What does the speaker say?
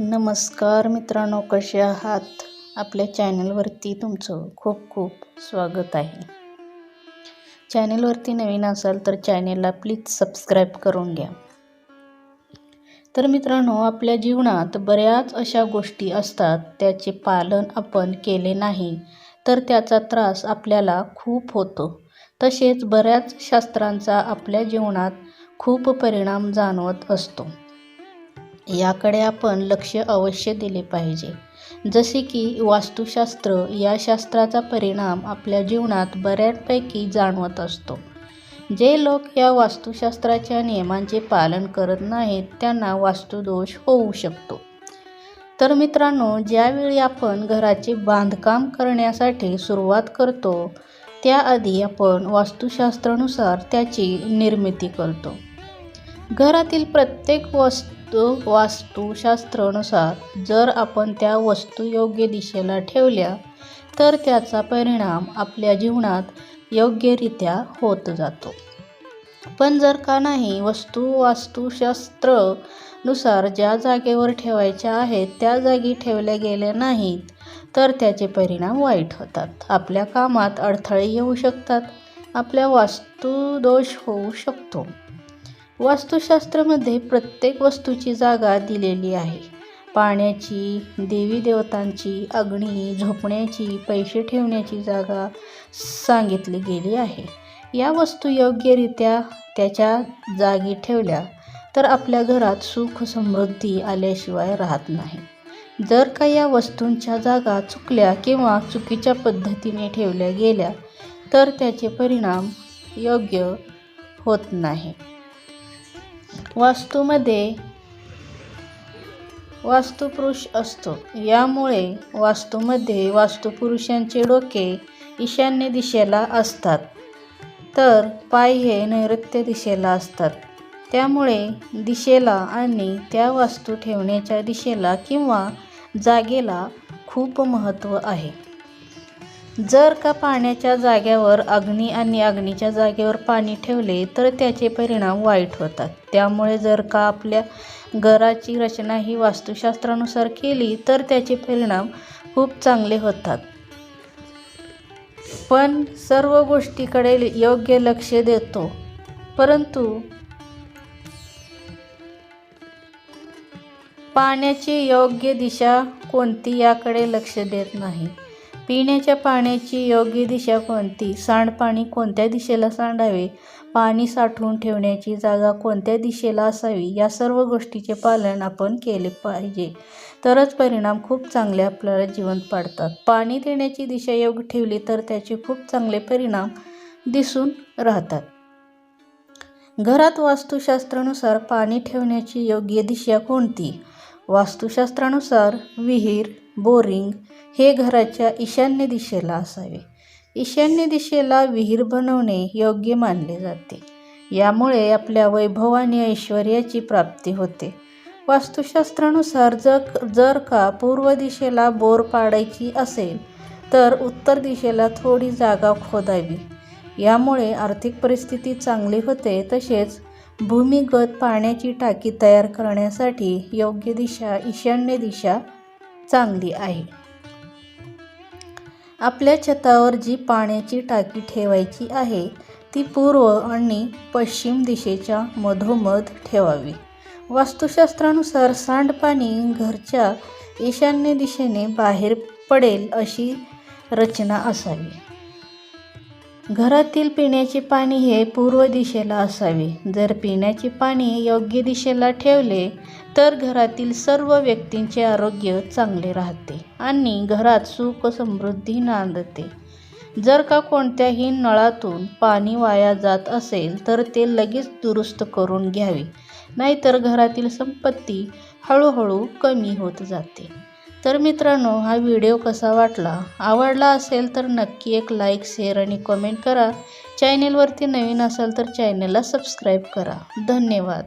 नमस्कार मित्रांनो कसे आहात? आपल्या चॅनलवरती तुमचं खूप खूप स्वागत आहे. चॅनलवरती नवीन असाल तर चॅनेलला प्लीज सबस्क्राईब करून घ्या. तर मित्रांनो आपल्या जीवनात बऱ्याच अशा गोष्टी असतात त्याचे पालन आपण केले नाही तर त्याचा त्रास आपल्याला खूप होतो. तसेच बऱ्याच शास्त्रांचा आपल्या जीवनात खूप परिणाम जाणवत असतो. याकडे आपण लक्ष अवश्य दिले पाहिजे. जसे की वास्तुशास्त्र या शास्त्राचा परिणाम आपल्या जीवनात बऱ्यापैकी जाणवत असतो. जे लोक या वास्तुशास्त्राच्या नियमांचे पालन करत नाहीत त्यांना वास्तुदोष होऊ शकतो. तर मित्रांनो ज्यावेळी आपण घराचे बांधकाम करण्यासाठी सुरुवात करतो त्याआधी आपण वास्तुशास्त्रानुसार त्याची निर्मिती करतो. घरातील प्रत्येक वस्तू वास्तुशास्त्रानुसार जर आपण त्या वस्तू योग्य दिशेला ठेवल्या तर त्याचा परिणाम आपल्या जीवनात योग्यरित्या होत जातो. पण जर का नाही वस्तू वास्तुशास्त्रनुसार ज्या जागेवर ठेवायच्या आहेत त्या जागी ठेवल्या गेल्या नाहीत तर त्याचे परिणाम वाईट होतात. आपल्या कामात अडथळे येऊ शकतात. आपल्या वास्तुदोष होऊ शकतो. वास्तुशास्त्रामध्ये प्रत्येक वस्तूची जागा दिलेली आहे. पाण्याची देवी देवतांची अग्नी झोपण्याची पैसे ठेवण्याची जागा सांगितली गेली आहे. या वस्तू योग्यरित्या त्याच्या जागी ठेवल्या तर आपल्या घरात सुख समृद्धी आल्याशिवाय राहत नाही. जर का या वस्तूंच्या जागा चुकल्या किंवा चुकीच्या पद्धतीने ठेवल्या गेल्या तर त्याचे परिणाम योग्य होत नाही. वास्तूमध्ये वास्तुपुरुष असतो. यामुळे वास्तूमध्ये वास्तुपुरुषांचे डोके ईशान्य दिशेला असतात. तर पाय हे नैऋत्य दिशेला असतात. त्यामुळे दिशेला आणि त्या वास्तू ठेवण्याच्या दिशेला किंवा जागेला खूप महत्त्व आहे. जर का पाण्याच्या जाग्यावर अग्नी आणि अग्नीच्या जागेवर पाणी ठेवले तर त्याचे परिणाम वाईट होतात. त्यामुळे जर का आपल्या घराची रचना ही वास्तुशास्त्रानुसार केली तर त्याचे परिणाम खूप चांगले होतात. पण सर्व गोष्टीकडे योग्य लक्ष देतो. परंतु पाण्याची योग्य दिशा कोणती याकडे लक्ष देत नाही. पिण्याच्या पाण्याची योग्य दिशा कोणती? सांडपाणी कोणत्या दिशेला सांडावे? पाणी साठवून ठेवण्याची जागा कोणत्या दिशेला असावी? या सर्व गोष्टीचे पालन आपण केले पाहिजे. तरच परिणाम खूप चांगले आपल्याला जिवंत पाडतात. पाणी देण्याची दिशा योग्य ठेवली तर त्याचे खूप चांगले परिणाम दिसून राहतात. घरात वास्तुशास्त्रानुसार पाणी ठेवण्याची योग्य दिशा कोणती? वास्तुशास्त्रानुसार विहीर बोरिंग हे घराच्या ईशान्य दिशेला असावे. ईशान्य दिशेला विहीर बनवणे योग्य मानले जाते. यामुळे आपल्या वैभव आणि ऐश्वर्याची प्राप्ती होते. वास्तुशास्त्रानुसार जर जर का पूर्व दिशेला बोर पाडायची असेल तर उत्तर दिशेला थोडी जागा खोदावी. यामुळे आर्थिक परिस्थिती चांगली होते तसेच भूमिगत पाण्याची टाकी तयार करण्यासाठी योग्य दिशा ईशान्य दिशा चांगली आहे. आपल्या छतावर जी पाण्याची टाकी ठेवायची आहे ती पूर्व आणि पश्चिम दिशेच्या मधोमध ठेवावी. वास्तुशास्त्रानुसार सांडपाणी घरच्या ईशान्य दिशेने बाहेर पडेल अशी रचना असावी. घरातील पिण्याचे पाणी हे पूर्व दिशेला असावे. जर पिण्याचे पाणी योग्य दिशेला ठेवले तर घरातील सर्व व्यक्तींचे आरोग्य चांगले राहते आणि घरात सुख समृद्धी नांदते. जर का कोणत्याही नळातून पाणी वाया जात असेल तर ते लगेच दुरुस्त करून घ्यावे. नाहीतर घरातील संपत्ती हळूहळू कमी होत जाते. तर मित्रांनो हा व्हिडिओ कसा वाटला? आवडला असेल तर नक्की एक लाईक शेअर आणि कमेंट करा. चॅनेलवरती नवीन असाल तर चॅनेलला सबस्क्राईब करा. धन्यवाद.